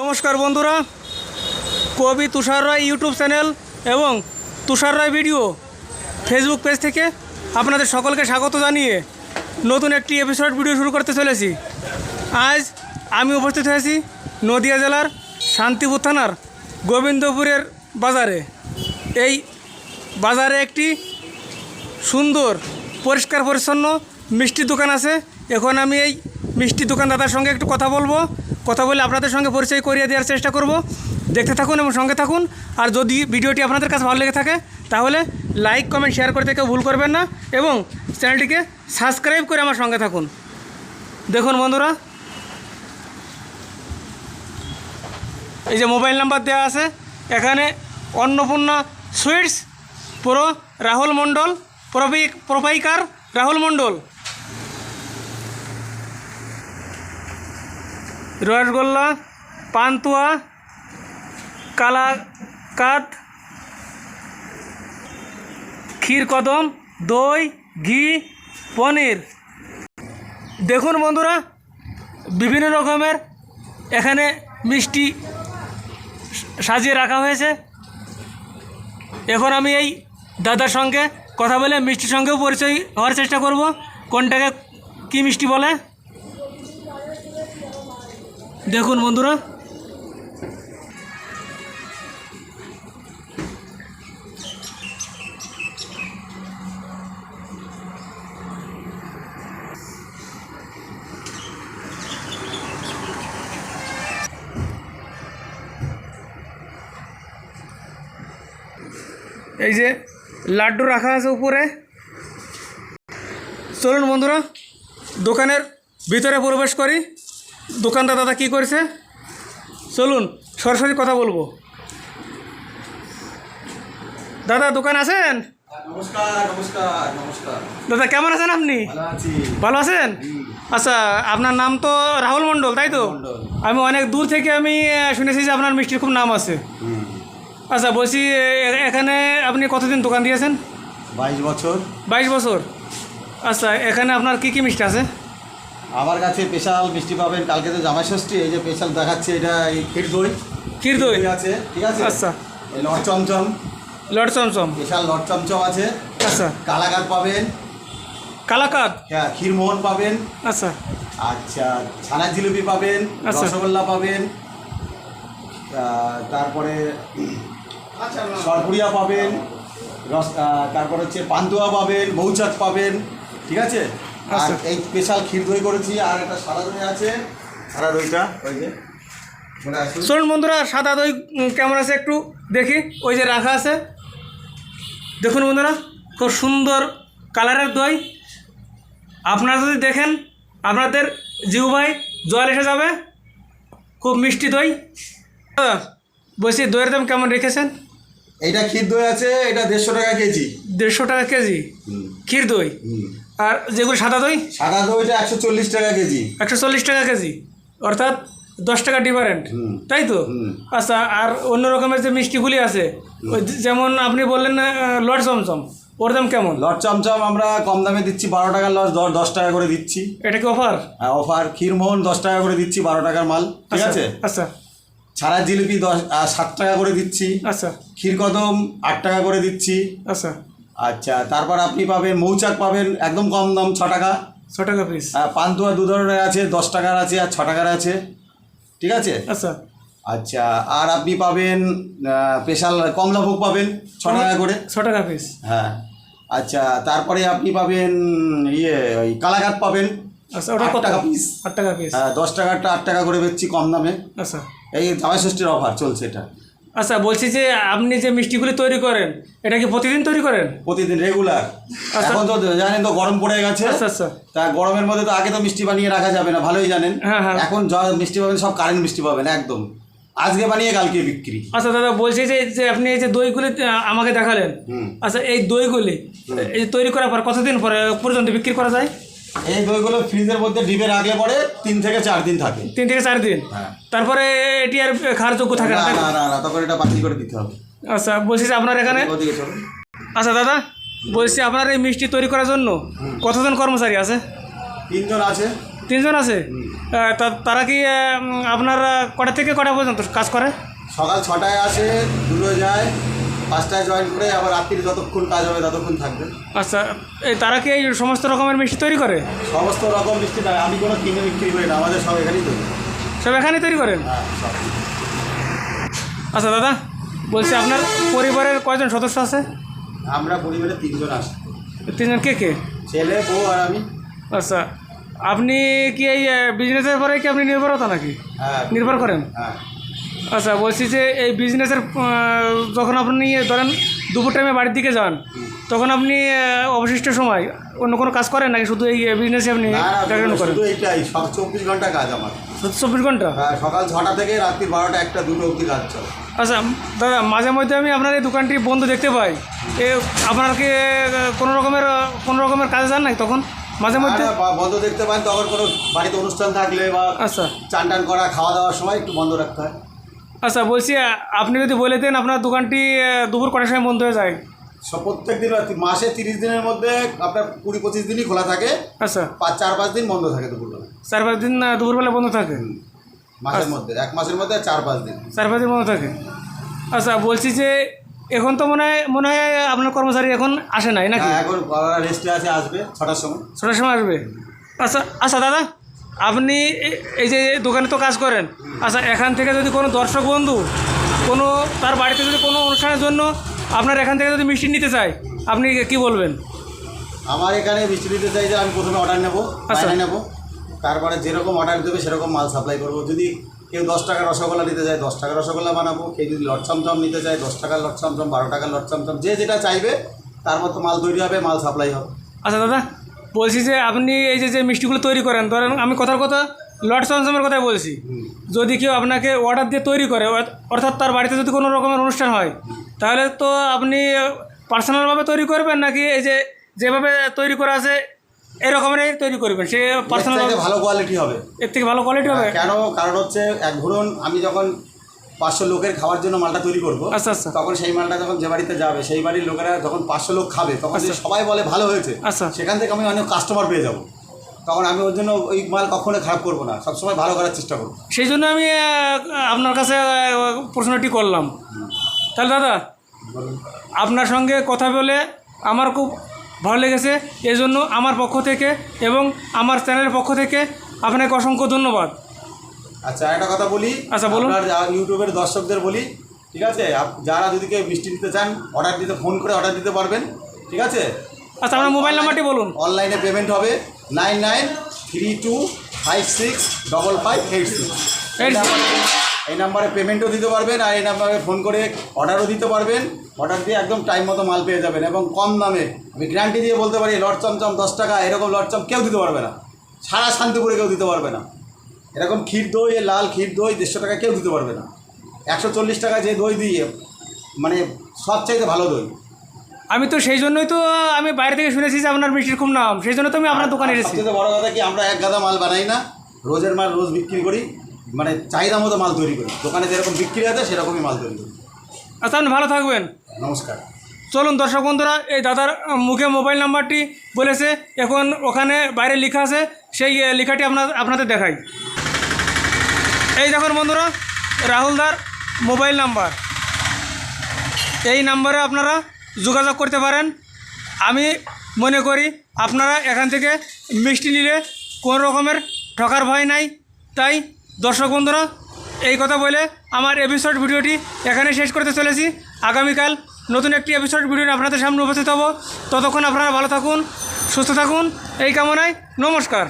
নমস্কার বন্ধুরা, কবি তুষার রায় ইউটিউব চ্যানেল এবং Tushar Roy video Facebook page থেকে আপনাদের সকলকে স্বাগত জানিয়ে নতুন একটি এপিসোড ভিডিও শুরু করতে চলেছি। আজ আমি উপস্থিত হয়েছি নদিয়া জেলার শান্তিপুর থানার গোবিন্দপুরের বাজারে। এই বাজারে একটি সুন্দর, পরিষ্কার, পরিচ্ছন্ন মিষ্টি দোকান আছে। এখন আমি এই মিষ্টি দোকানদাতার সঙ্গে একটু কথা বলব। কথা বলে আপনাদের সঙ্গে পরিচয় করিয়ে দেওয়ার চেষ্টা করব। দেখতে থাকুন এবং সঙ্গে থাকুন। আর যদি ভিডিওটি আপনাদের কাছে ভালো লেগে থাকে, তাহলে লাইক, কমেন্ট, শেয়ার করতে কেউ ভুল করবেন না এবং চ্যানেলটিকে সাবস্ক্রাইব করে আমার সঙ্গে থাকুন। দেখুন বন্ধুরা, এই যে মোবাইল নাম্বার দেওয়া আছে, এখানে অন্নপূর্ণা সুইটস, পুরো রাহুল মণ্ডল প্রোপাইকার রাহুল মণ্ডল। রসগোল্লা, পান্তুয়া, কালাকাত ক্ষীর কদম দই, ঘি, পনির। দেখুন বন্ধুরা, বিভিন্ন রকমের এখানে মিষ্টি সাজিয়ে রাখা হয়েছে। এখন আমি এই দাদার সঙ্গে কথা বলে মিষ্টির সঙ্গেও পরিচয় হওয়ার চেষ্টা করব। কোনটাকে কী মিষ্টি বলে? দেখুন বন্ধুরা। এই যে লাড্ডু রাখা আছে উপরে। চলুন বন্ধুরা দোকানের ভিতরে প্রবেশ করি। দোকানদার দাদা কী করেছে? চলুন সরাসরি কথা বলব। দাদা দোকান আছেন? দাদা কেমন আছেন আপনি? ভালো আছেন? আচ্ছা আপনার নাম তো রাহুল মণ্ডল তাই তো? আমি অনেক দূর থেকে আমি শুনেছি যে আপনার মিষ্টির খুব নাম আছে। আচ্ছা বলছি এখানে আপনি কতদিন দোকান দিয়েছেন? বাইশ বছর। বাইশ বছর। আচ্ছা এখানে আপনার কি কি মিষ্টি আছে? আমার কাছে স্পেশাল মিষ্টি পাবেন কালকে তো জামাই ষষ্ঠী এই যে স্পেশাল দেখাচ্ছে এটা এই ক্ষীর দই। ক্ষীর দই? আছে ঠিক আছে? আচ্ছা। এই লট চমচম। লট চমচম। স্পেশাল লট চমচম আছে। আচ্ছা। কালাকাত পাবেন। কালাকাদ? হ্যাঁ ক্ষীরমোহন পাবেন। আচ্ছা। আচ্ছা ছানার জিলিপি পাবেন আচ্ছা। রসগোল্লা পাবেন তারপরে সরপুরিয়া পাবেন রস তারপরে হচ্ছে পান্তুয়া পাবেন মৌচাক পাবেন ঠিক আছে? আর আচ্ছা। এই স্পেশাল ক্ষীর দই করেছি আর একটা সাদা দই আছে। সাদা দইটা ওই যে চলুন বন্ধুরা সাদা দই কেমন আছে একটু দেখি ওই যে রাখা আছে। দেখুন বন্ধুরা খুব সুন্দর কালারের দই। আপনারা যদি দেখেন আপনাদের জিউ ভাই জল এসে যাবে। খুব মিষ্টি দই। বলছি দইয়ের দাম কেমন রেখেছেন? এইটা ক্ষীর দই আছে এটা দেড়শো টাকা কেজি। দেড়শো টাকা কেজি? ক্ষীর দই? আর যেগুলো সাদা দই? সাদা দইটা একশো চল্লিশ টাকা কেজি। একশো চল্লিশ টাকা কেজি। অর্থাৎ দশ টাকা ডিফারেন্ট। তাই তো? আচ্ছা আর অন্য রকমের যে মিষ্টিগুলি আছে ওই যেমন আপনি বললেন লট চমচম ওর দাম কেমন? লট চমচম আমরা কম দামে দিচ্ছি বারো টাকার লস দশ টাকা করে দিচ্ছি। এটা কি অফার? হ্যাঁ অফার। ক্ষীরমোহন দশ টাকা করে দিচ্ছি বারো টাকার মাল। ঠিক আছে? আচ্ছা। ছাড়া জিলিপি দশ সাত টাকা করে দিচ্ছি। আচ্ছা। ক্ষীর কদম আট টাকা করে দিচ্ছি। আচ্ছা। আচ্ছা তারপর আপনি পাবেন মৌচাক পাবেন একদম কম দাম ছ টাকা। ছ টাকা পিস পান্তুয়া দু ধরনের আছে দশ টাকার আছে আর ছ টাকার আছে। ঠিক আছে? আচ্ছা আচ্ছা আর আপনি পাবেন স্পেশাল কমলাভোগ পাবেন ছ টাকা করে। ছ টাকা পিস হ্যাঁ। আচ্ছা তারপরে আপনি পাবেন ইয়ে ওই কালাঘাট পাবেন আচ্ছা ওটা আট কত? টাকা পিস আট টাকা পিস হ্যাঁ দশ টাকারটা আট টাকা করে বেচছি কম দামে। আচ্ছা এই জামাই ষষ্ঠীর অফার চলছে এটা। আচ্ছা বলছি যে আপনি যে মিষ্টিগুলি তৈরি করেন এটা কি প্রতিদিন তৈরি করেন? প্রতিদিন রেগুলার আচ্ছা। এখন তো জানেন তো গরম পড়ে গেছে। আচ্ছা আচ্ছা। তা গরমের মধ্যে তো আগে তো মিষ্টি বানিয়ে রাখা যাবে না ভালোই জানেন। হ্যাঁ, হ্যাঁ। এখন যা মিষ্টি পাবেন সব কারেন্ট মিষ্টি পাবেন একদম। আজকে বানিয়ে কালকে বিক্রি। আচ্ছা দাদা বলছি যে যে আপনি এই যে দইগুলি আমাকে দেখালেন। আচ্ছা এই দইগুলি এই তৈরি করার পর কতদিন পরে পর্যন্ত বিক্রি করা যায়? এই দইগুলো ফ্রিজের মধ্যে ডিবে রাখলে পরে তিন থেকে চার দিন থাকে। তিন থেকে চার দিন? হ্যাঁ। তারপরে এটি আর খাওয়ার যোগ্য থাকে না না না? না তখন এটা বাতিল করে দিতে হবে। আচ্ছা বলছি যে আপনার এখানে? আচ্ছা দাদা বলছি আপনার এই মিষ্টি তৈরি করার জন্য কতজন কর্মচারী আছে? তিনজন আছে। তিনজন আছে? তারা কি আপনার কটা থেকে কটা পর্যন্ত কাজ করে? সকাল ছটায় আসে দুটো যায় পাঁচটায় জয়েন করে আবার রাত্রি যতক্ষণ কাজ হবে ততক্ষণ থাকবে। আচ্ছা এই তারা কি এই সমস্ত রকমের মিষ্টি তৈরি করে? সমস্ত রকম মিষ্টি নয় আমি কোনো কিনে বিক্রি করি না আমাদের সব এখানেই তৈরি। সব এখানে তৈরি করেন? হ্যাঁ আচ্ছা দাদা বলছি আপনার পরিবারের কয়জন সদস্য আছে? আমরা পরিবারে তিনজন আসি তিনজন কে কে? ছেলে বউ আর আমি। আচ্ছা আপনি কি এই বিজনেসের পরে কি আপনি নির্ভরতা নাকি? হ্যাঁ। নির্ভর করেন? হ্যাঁ। আচ্ছা বলছি যে এই বিজনেসের যখন আপনি ধরেন দুপুর টাইমে বাড়ির দিকে যান তখন আপনি অবশিষ্ট সময় অন্য কোনো কাজ করেন নাকি শুধু এই বিজনেসে আপনি করেন? এইটাই চব্বিশ ঘণ্টা কাজ আমার। চব্বিশ ঘণ্টা? হ্যাঁ সকাল ছটা থেকে রাত্রি বারোটা একটা দুটো অবধি কাজ চলে। আচ্ছা দাদা মাঝে মধ্যে আমি আপনার এই দোকানটি বন্ধ দেখতে পাই। এ আপনার কি কোনো রকমের কোনো রকমের কাজে যান নাই তখন? মাঝে মধ্যে? বন্ধ দেখতে পান তখন কোনো বাড়িতে অনুষ্ঠান থাকলে বা আচ্ছা। চান টান করা খাওয়া দাওয়ার সময় একটু বন্ধ রাখতে হয়। আচ্ছা বলছি আপনি যদি বলে দেন আপনার দোকানটি দুপুর কটার সময় বন্ধ হয়ে যায়? সব প্রত্যেক দিন মাসে তিরিশ দিনের মধ্যে আপনার কুড়ি পঁচিশ দিনই খোলা থাকে। আচ্ছা। পাঁচ চার পাঁচ দিন বন্ধ থাকে দুপুরবেলা। চার পাঁচ দিন দুপুরবেলা বন্ধ থাকে? মাসের মধ্যে এক মাসের মধ্যে চার পাঁচ দিন। চার পাঁচ দিন বন্ধ থাকে? আচ্ছা বলছি যে এখন তো মনে হয় মনে হয় আপনার কর্মচারী এখন আসে নাই নাকি? হ্যাঁ এখন রেস্টে আছে আসবে ছটার সময়। ছটার সময় আসবে? আচ্ছা আচ্ছা দাদা আপনি এই যে দোকানে তো কাজ করেন। আচ্ছা এখান থেকে যদি কোনো দর্শক বন্ধু কোনো তার বাড়িতে যদি কোনো অনুষ্ঠানের জন্য আপনার এখান থেকে যদি মিষ্টি নিতে চায় আপনি কি বলবেন? আমার এখানে মিষ্টি নিতে চাই যে আমি প্রথমে অর্ডার নেব আচ্ছা। নেব। তারপরে যেরকম অর্ডার দেবে সেরকম মাল সাপ্লাই করব। যদি কেউ দশ টাকার রসগোল্লা নিতে চায় দশ টাকার রসগোল্লা বানাবো। কেউ যদি লট চমচম নিতে চায় দশ টাকার লট চমচম বারো টাকার লট চমচম যে যেটা চাইবে তার মতো মাল তৈরি হবে মাল সাপ্লাই হবে। আচ্ছা দাদা বলছি যে আপনি এই যে যে মিষ্টিগুলো তৈরি করেন ধরেন আমি কথার কথা লট চমচমের কথাই বলছি। যদি কেউ আপনাকে অর্ডার দিয়ে তৈরি করে অর্থাৎ তার বাড়িতে যদি কোনো রকমের অনুষ্ঠান হয় তাহলে তো আপনি পার্সোনালভাবে তৈরি করবেন নাকি এই যে যেভাবে তৈরি করা আছে এই রকমেরই তৈরি করবেন? সে পার্সোনাল ভালো কোয়ালিটি হবে। এর থেকে ভালো কোয়ালিটি হবে? কেন? কারণ হচ্ছে এক ধরুন আমি যখন পাঁচশো লোকের খাওয়ার জন্য মালটা তৈরি করব। আচ্ছা আচ্ছা। তখন সেই মালটা যখন যে বাড়িতে যাবে সেই বাড়ির লোকেরা যখন পাঁচশো লোক খাবে তখন যদি সবাই বলে ভালো হয়েছে আচ্ছা। সেখান থেকে আমি অনেক কাস্টমার পেয়ে যাব। তখন আমি ওর জন্য ওই মাল কখনো খারাপ করব না সবসময় ভালো করার চেষ্টা করব। সেই জন্য আমি আপনার কাছে প্রশ্নটি করলাম। তাহলে দাদা আপনার সঙ্গে কথা বলে আমার খুব ভালো লেগেছে। এই জন্য আমার পক্ষ থেকে এবং আমার চ্যানেলের পক্ষ থেকে আপনাকে অসংখ্য ধন্যবাদ। আচ্ছা একটা কথা বলি। আচ্ছা, বলুন। ইউটিউবের দর্শকদের বলি ঠিক আছে? যারা যদি কেউ মিষ্টি দিতে চান অর্ডার দিতে ফোন করে অর্ডার দিতে পারবেন ঠিক আছে? আচ্ছা আপনার মোবাইল নাম্বারটি বলুন। অনলাইনে পেমেন্ট হবে nine nine three two five six double five eight six এই নাম্বারে পেমেন্টও দিতে পারবেন আর এই নাম্বারে ফোন করে অর্ডারও দিতে পারবেন। অর্ডার দিয়ে একদম টাইম মতো মাল পেয়ে যাবেন এবং কম দামে আমি গ্যারান্টি দিয়ে বলতে পারি লট চমচম দশ টাকা এরকম লট চম কেউ দিতে পারবে না। সারা শান্তিপুরে কেউ দিতে পারবে না। এরকম ক্ষীর দই এ লাল ক্ষীর দই দেড়শো টাকা কেউ দিতে পারবে না। একশো চল্লিশ টাকা যে দই দিয়ে মানে সব চাইতে ভালো দই। আমি তো সেই জন্যই তো আমি বাইরে থেকে শুনেছি যে আপনার মিষ্টির খুব নাম। সেই জন্য তো আমি আপনার দোকানে এসেছি। সবচেয়ে বড় কথা কি আমরা এক গাদা মাল বানাই না রোজের মাল রোজ বিক্রি করি মানে চাহিদা মতো মাল তৈরি করি। দোকানে যেরকম বিক্রি আছে সেরকমই মাল তৈরি করি। আচ্ছা আপনি ভালো থাকবেন। নমস্কার। চলুন দর্শক বন্ধুরা এই দাদার মুখে মোবাইল নাম্বারটি বলেছে। এখন ওখানে বাইরে লেখা আছে সেই লেখাটি আপনার আপনাদের দেখাই। এই দেখুন বন্ধুরা, রাহুলদার মোবাইল নাম্বার। এই নাম্বারে আপনারা যোগাযোগ করতে পারেন। আমি মনে করি আপনারা এখান থেকে মিষ্টি নিলে কোনো রকমের ঠকার ভয় নাই। তাই দর্শক বন্ধুরা, এই কথা বলে আমার এপিসোড ভিডিওটি এখানে শেষ করতে চলেছি। আগামীকাল নতুন একটি এপিসোড ভিডিও আপনাদের সামনে উপস্থিত হব। ততক্ষণ আপনারা ভালো থাকুন, সুস্থ থাকুন। এই কামনায় নমস্কার।